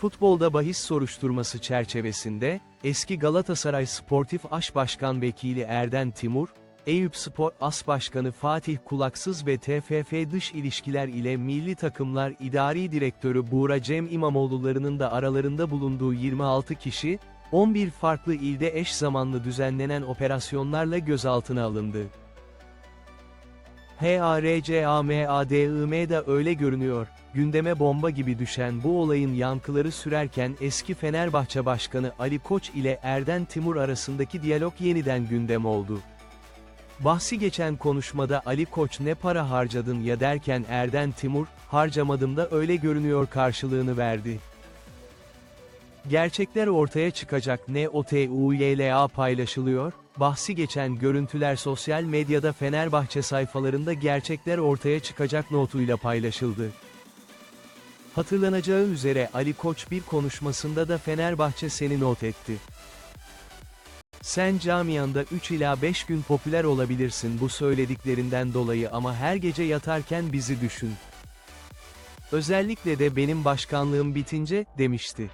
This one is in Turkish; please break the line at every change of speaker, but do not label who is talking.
Futbolda bahis soruşturması çerçevesinde, eski Galatasaray Sportif Aş Başkan Vekili Erden Timur, Eyüp Spor As Başkanı Fatih Kulaksız ve TFF Dış İlişkiler ile Milli Takımlar İdari Direktörü Buğra Cem İmamoğlu'larının da aralarında bulunduğu 26 kişi, 11 farklı ilde eş zamanlı düzenlenen operasyonlarla gözaltına alındı. HARCAMADIM'de öyle görünüyor, gündeme bomba gibi düşen bu olayın yankıları sürerken eski Fenerbahçe Başkanı Ali Koç ile Erden Timur arasındaki diyalog yeniden gündem oldu. Bahsi geçen konuşmada Ali Koç ne para harcadın ya derken Erden Timur, harcamadım da öyle görünüyor karşılığını verdi. Gerçekler ortaya çıkacak ne OTUYLA paylaşılıyor, bahsi geçen görüntüler sosyal medyada Fenerbahçe sayfalarında gerçekler ortaya çıkacak notuyla paylaşıldı. Hatırlanacağı üzere Ali Koç bir konuşmasında da Fenerbahçe seni not etti. Sen camianda 3 ila 5 gün popüler olabilirsin bu söylediklerinden dolayı ama her gece yatarken bizi düşün. Özellikle de benim başkanlığım bitince, demişti.